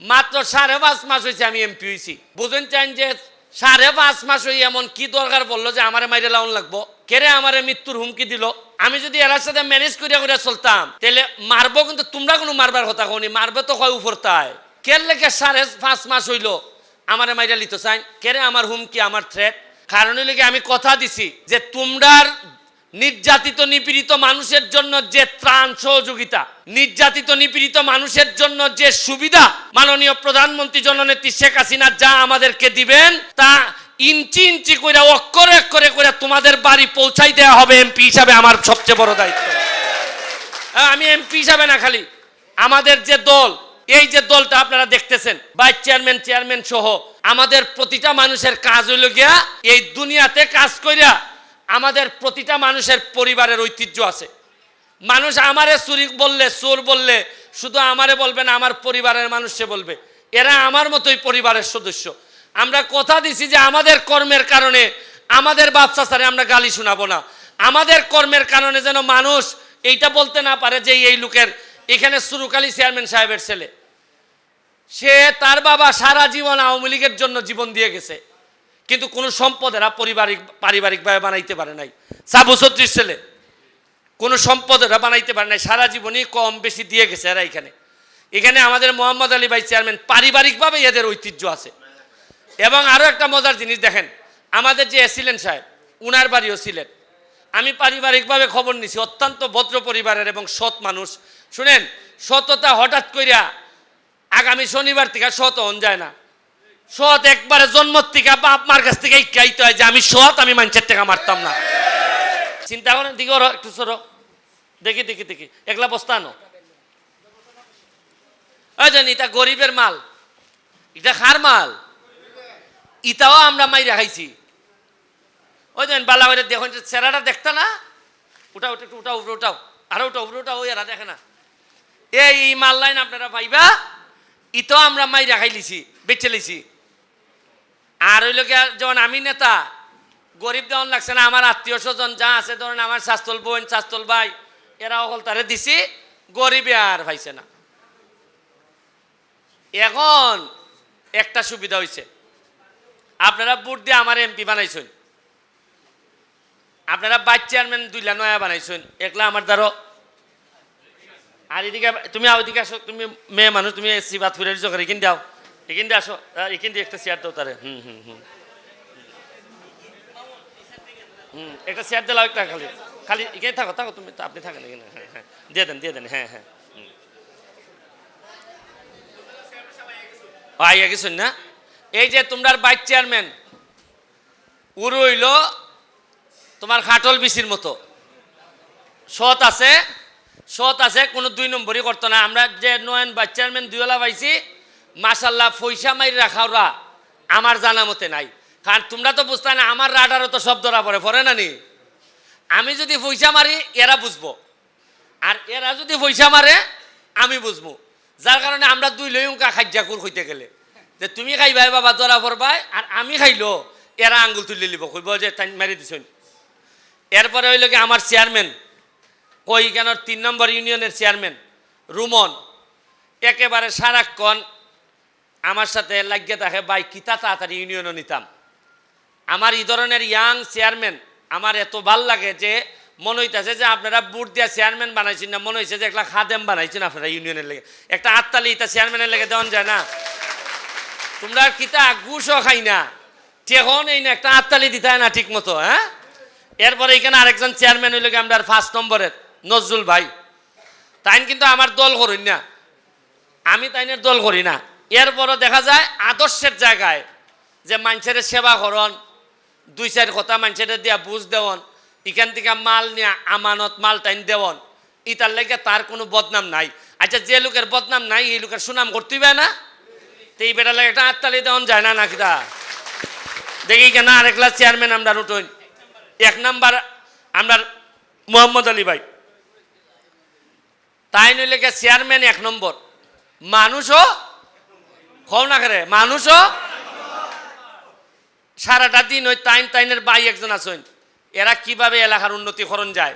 মাত্র সাড়ে পাঁচ মাস হয়েছে আমি এমপি হয়েছি। বুঝেন চান যে সাড়ে পাঁচ মাস হয়ে এমন কি দরকার বলল যে আমারে মাইরে লাউন লাগবো? কেরে আমারে মৃত্যুর হুমকি দিল? আমি যদি এরার সাথে ম্যানেজ করিয়া করিয়া চলতাম, তাহলে মারবো কিন্তু তোমরা কোনো মারবার কথা কনি মারবে তো কয় উপরতায় কের লেগে সাড়ে পাঁচ মাস হইল আমারে মাইরা লিত চাই? কেরে আমার হুমকি, আমার থ্রেট কারণ হইলে আমি কথা দিছি যে তোমরার নির্যাতিত নিপীড়িত মানুষের জন্য যে ত্রাণ সহযোগিতা নির্যাতিত নিপীড়িত মানুষের জন্য যে সুবিধা মাননীয় প্রধানমন্ত্রী জননেত্রী শেখ হাসিনা যা আমাদেরকে দিবেন তা ইঞ্চি ইঞ্চি করে অক্ষরে অক্ষরে করে তোমাদের বাড়ি পৌঁছাই দেওয়া হবে এমপি হিসাবে আমার সবচেয়ে বড় দায়িত্ব। হ্যাঁ, আমি এমপি হিসাবে না খালি আমাদের যে দল এই যে দলটা আপনারা দেখতেছেন ভাইস চেয়ারম্যান চেয়ারম্যান সহ আমাদের প্রতিটা মানুষের কাজ হইল গিয়া এই দুনিয়াতে কাজ কইরা আমাদের প্রতিটা মানুষের পরিবারের ঐতিহ্য আছে। মানুষ আমারে চুরি বললে, চোর বললে, শুধু আমারে বলবে না, আমার পরিবারের মানুষে বলবে। এরা আমার মতোই পরিবারের সদস্য। আমরা কথা দিছি যে আমাদের কর্মের কারণে আমাদের বাচ্চা সারে আমরা গালি শোনাবো না। আমাদের কর্মের কারণে যেন মানুষ এইটা বলতে না পারে যে এই লোকের এখানে সুরুকালী চেয়ারম্যান সাহেবের ছেলে। সে তার বাবা সারা জীবন আওয়ামী লীগের জন্য জীবন দিয়ে গেছে। কিন্তু কোনো সম্পদ এরা পারিবারিক পারিবারিকভাবে বানাইতে পারে নাই। সাবু ছত্রিশ ছেলে, কোনো সম্পদ এরা বানাইতে পারে নাই। সারা জীবনই কম বেশি দিয়ে গেছে এরা এখানে। এখানে আমাদের মোহাম্মদ আলী ভাই চেয়ারম্যান, পারিবারিকভাবে এদের ঐতিহ্য আছে। এবং আরও একটা মজার জিনিস দেখেন, আমাদের যে এসিলেন সাহেব, উনার বাড়িও ছিলেন আমি পারিবারিকভাবে খবর নিছি, অত্যন্ত ভদ্র পরিবারের এবং সৎ মানুষ। শুনেন, সততা হঠাৎ কইরা আগামী শনিবার থেকে সৎ হন যায় না। সৎ একবারে জন্ম থেকে বাপ মার কাছ থেকে ইকাইতে হয় যে আমি সৎ আমি মানুষের টাকা মারতাম না। চিন্তা করেন, দিকে ওরা একটু সরো। দেখি দেখি দেখি। একলা বস্তা আনো। জানি এটা গরিবের মাল। এটা খার মাল। ইটাও আমরা মাইরা খাইছি। ওই দেন বালা করে দেখুন চেহারাটা দেখতা না? উঠাও, একটু উঠাও, উপরে উঠাও। আরও উঠাও, উপরে উঠাও এরা দেখে না। এই মাল লাইন আপনারা পাইবা। ইটাও আমরা মাইরা খাইলিছি, বেচে লিছি। আর ওই লোকে যেমন আমি নেতা, গরিব দেওয়ান লাগছে না, আমার আত্মীয় স্বজন যা আছে, ধরেন আমার শাস্তল বোন শাস্তল ভাই এরা অকল তারে দিছি, গরিবে আর পাইছে না। এখন একটা সুবিধা হয়েছে আপনারা ভোট দিয়ে আমার এমপি বানাইছেন। আপনারা বাইক চেয়ারম্যান দুইলা নয়া বানাইছেন। একলা আমার দ্বারো আর এদিকে, তুমি ওইদিকে আসো, তুমি মেয়ে মানুষ, তুমি এসছি বাত ফিরে দিছো এখান দাও। এখান দিয়ে আসো এখান দিয়ে একটা চেয়ার দাও তারে। হুম হুম হুম। হুম, একটা চেয়ার দিলাও একটা খালি। খালি এখানে থাকো থাকো, তুমি আপনি থাকেন এখানে। হ্যাঁ হ্যাঁ দিয়ে দেন দিয়ে দেন হ্যাঁ হ্যাঁ। আইয়া গেছেন না। এই যে তোমরা বাইক চেয়ারম্যান উড় হইল তোমার খাটল বিচির মতো। সৎ আছে সৎ আছে, কোনো দুই নম্বরই করতো না। আমরা যে নয়ন বা চেয়ারম্যান দুইওয়ালা পাইছি মাসাল্লাহ পয়সা মারি রাখাওরা আমার জানা মতে নাই। কারণ তোমরা তো বুঝতে না, আমার রাডারও তো সব ধরা পড়ে পড়ে না নি? আমি যদি পয়সা মারি, এরা বুঝব। আর এরা যদি পয়সা মারে, আমি বুঝব। যার কারণে আমরা দুই লইকা খাজ্যাকুর হইতে গেলে। যে তুমি খাইবাই, বাবা ধরা পড়বাই, আর আমি খাইলো, এরা আঙ্গুল তুলে লিব কইব যে, তাই মারি দিছুন এরপরে হইল কি আমার চেয়ারম্যান। কই কেন, তিন নম্বর ইউনিয়নের চেয়ারম্যান, রুমন। একেবারে সারাক্ষণ আমার সাথে লাগিয়ে থাকে, ভাই, কিতা তাড়াতাড়ি ইউনিয়নও নিতাম? আমার এই ধরনের ইয়াং চেয়ারম্যান আমার এত ভালো লাগে যে মনে হইতেছে যে আপনারা বুট দিয়া চেয়ারম্যান বানাইছেন না, মনে হয়েছে যে একটা খাদেম বানাইছেন আপনারা ইউনিয়নের লেগে। একটা আত্মালি ইতা চেয়ারম্যানের লেগে দেওয়ান যায় না। তোমরা কিতা ঘুষও খাই না টেহন এই না, একটা আত্মালি দিতে না ঠিক মতো হ্যাঁ? এরপরে এখানে আরেকজন চেয়ারম্যান হইল আমরা ফার্স্ট নম্বরের, নজরুল ভাই। তাই কিন্তু আমার দল করুন না। আমি তাইনের দল করি না। এরপরও দেখা যায় আদর্শের জায়গায় যে মানুষের সেবা করন, দুই চার কথা মানুষের দিয়া বুঝ দেওয়ন, এখান থেকে মাল নিয়ে আমানত, মাল টাইন দেওয়ন ইটার লেগে তার কোনো বদনাম নাই। আচ্ছা যে লোকের বদনাম নাই, এই লোকের সুনাম করতেই না? তো এই বেটার লাগে একটা আত্মালি দেওয়ান যায় না নাকি তা? দেখি কেন আরেকলা চেয়ারম্যান আমরা উঠুন এক নাম্বার আমরা মোহাম্মদ আলী ভাই। তাই নইলে চেয়ারম্যান এক নম্বর। মানুষও খও না করে, মানুষও? সারাটা দিন ওই টাইম টাইনের বাই একজন আছেন। এরা কীভাবে এলাকার উন্নতি করণ যায়?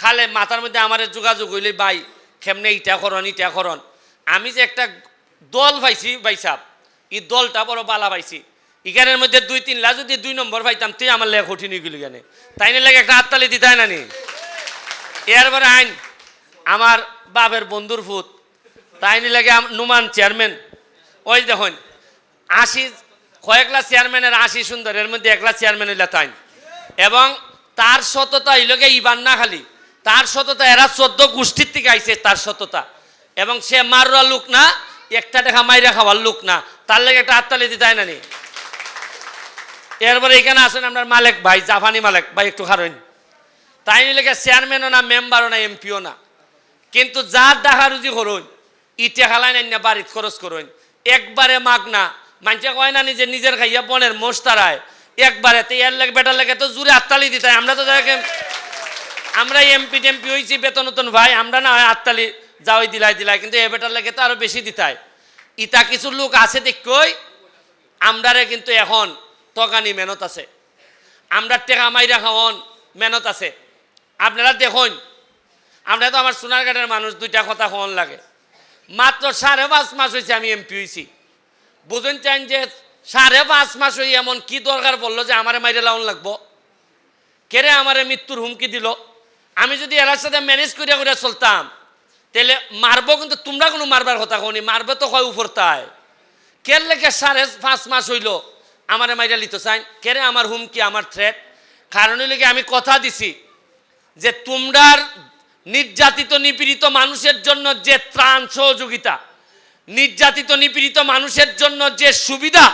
খালে মাথার মধ্যে আমার যোগাযোগ হইলে বাই, কেমনে ইটা করন ইটা করন? আমি যে একটা দল পাইছি, ভাই সাহ এই দলটা বড় বালা পাইছি। এখানের মধ্যে দুই তিন লাখ যদি দুই নম্বর পাইতাম, তুই আমার লেখা কঠিন হয়ে গেলি কেন? তাই না লেগে একটা হাততালি দিতাই না নি? এরপরে আইন, আমার বাপের বন্ধুর ফুত তাই লাগে নুমান চেয়ারম্যান ওই দেখুন, আশি কয়েকলা চেয়ারম্যানের আশি সুন্দর, এর মধ্যে একলা চেয়ারম্যান হইলা তাই। এবং তার সততা হইলগে ইবান না খালি তার সততা, এরা চোদ্দ গোষ্ঠীর থেকে আইছে তার সততা। এবং সে মারুয়া লোক না, একটা টাকা মাইরা খাওয়ার লোক না। তার লেগে একটা হাততালি দিতাই না নি? এরপরে এখানে আছেন আপনার মালিক ভাই জাফানি মালিক ভাই, একটু খারইন। তাই নিলে চেয়ারম্যানও না, মেম্বারও না, এমপিও না। কিন্তু যার ডাকা রুজি করুন, ইটে খালাই না, বাড়িত খরচ করুন। একবারে মাগ না। মানুষে কয় না নিজে নিজের খাইয়া বনের মোস্তারায় একবারে তো এর লাগে বেটার লাগে তো জুড়ে আত্মালি দিতে আমরা তো দেখেন আমরা এমপি টেমপি হয়েছি বেতন নতুন ভাই, আমরা না হয় আত্মালি যাওয়াই দিলাই দিলাই, কিন্তু এ বেটার লাগে তো আরও বেশি দিতাই ইটা কিছু লোক আছে দেখই আমরারে কিন্তু এখন তকানি মেহনত আছে। আমরা টেকা মাইরা খাওয়ন মেহনত আছে। আপনারা দেখুন, আমরা তো আমার সোনারঘাটের মানুষ, দুইটা কথা খাওয়ান লাগে। মাত্র সাড়ে পাঁচ মাস হয়েছে আমি এমপি হয়েছি। বুঝেন চান যে সাড়ে পাঁচ মাস হয়ে এমন কি দরকার বলল যে আমারে মাইরে লাউন লাগবো? কেরে আমারে মৃত্যুর হুমকি দিল? আমি যদি এরার সাথে ম্যানেজ করিয়া করে চলতাম তাহলে মারবো কিন্তু তোমরা কোনো মারবার কথা কনি মারবে তো কয় উপর তাই। কের লেগে সাড়ে পাঁচ মাস হইল আমারে মাইরা লিত চাই কেরে আমার হুমকি, আমার থ্রেট কারণ হইলে আমি কথা দিছি যে তোমরার নির্যাতিত নিপীড়িত মানুষের জন্য যে ত্রাণ সহযোগিতা নির্যাতিত নিপীড়িত মানুষের জন্য যে সুবিধা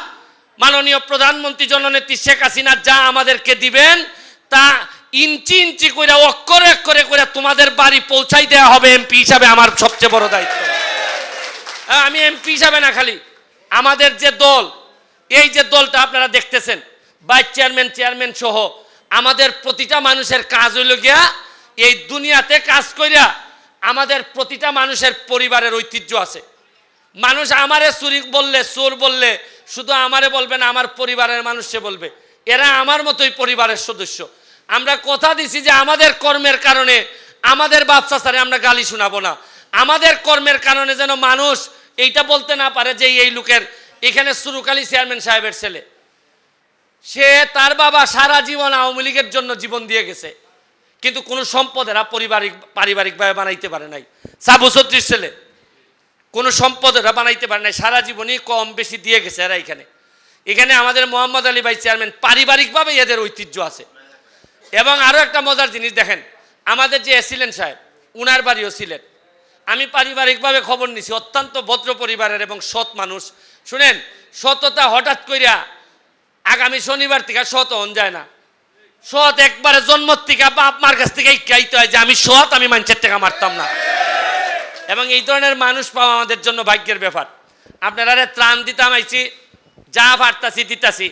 মাননীয় প্রধানমন্ত্রী জননেত্রী শেখ হাসিনা যা আমাদেরকে দিবেন তা ইঞ্চি ইঞ্চি করে অক্ষরে অক্ষরে করে তোমাদের বাড়ি পৌঁছাই দেওয়া হবে এমপি হিসাবে আমার সবচেয়ে বড় দায়িত্ব। হ্যাঁ, আমি এমপি হিসাবে না খালি আমাদের যে দল এই যে দলটা আপনারা দেখতেছেন ভাইস চেয়ারম্যান চেয়ারম্যান সহ আমাদের প্রতিটা মানুষের কাজ হইল গিয়া এই দুনিয়াতে কাজ কইরা আমাদের প্রতিটা মানুষের পরিবারের ঐতিহ্য আছে। মানুষ আমারে চুরি বললে, চোর বললে, শুধু আমারে বলবে না, আমার পরিবারের মানুষে বলবে। এরা আমার মতোই পরিবারের সদস্য। আমরা কথা দিছি যে আমাদের কর্মের কারণে আমাদের বাচ্চা সারে আমরা গালি শোনাবো না। আমাদের কর্মের কারণে যেন মানুষ এইটা বলতে না পারে যে এই লোকের এখানে সুরুকালী চেয়ারম্যান সাহেবের ছেলে। সে তার বাবা সারা জীবন আওয়ামী লীগের জন্য জীবন দিয়ে গেছে। কিন্তু কোনো সম্পদ এরা পরিবারিক, পারিবারিকভাবে বানাইতে পারে নাই। সাবু ছত্রিশ ছেলে, কোনো সম্পদ এরা বানাইতে পারে নাই। সারা জীবনই কম বেশি দিয়ে গেছে এরা এখানে। এখানে আমাদের মোহাম্মদ আলী ভাই চেয়ারম্যান, পারিবারিকভাবে এদের ঐতিহ্য আছে। এবং আরও একটা মজার জিনিস দেখেন, আমাদের যে এসিলেন সাহেব, উনার বাড়িও ছিলেন আমি পারিবারিকভাবে খবর নিছি, অত্যন্ত ভদ্র পরিবারের এবং সৎ মানুষ। শুনেন, সততা হঠাৎ কইরা আগামী শনিবার থেকে সৎ হন যায় না। সৎ একবারে জন্ম থেকে বাপ মার কাছ থেকে ইকাইতে হয় যে আমি সৎ, আমি মানুষের টাকা মারতাম না। এবং এই ধরনের মানুষ পাওয়া আমাদের জন্য ভাগ্যের ব্যাপার। আপনারা ত্রাণ দিতাম আইছি, যা পারতাছি দিতাছি।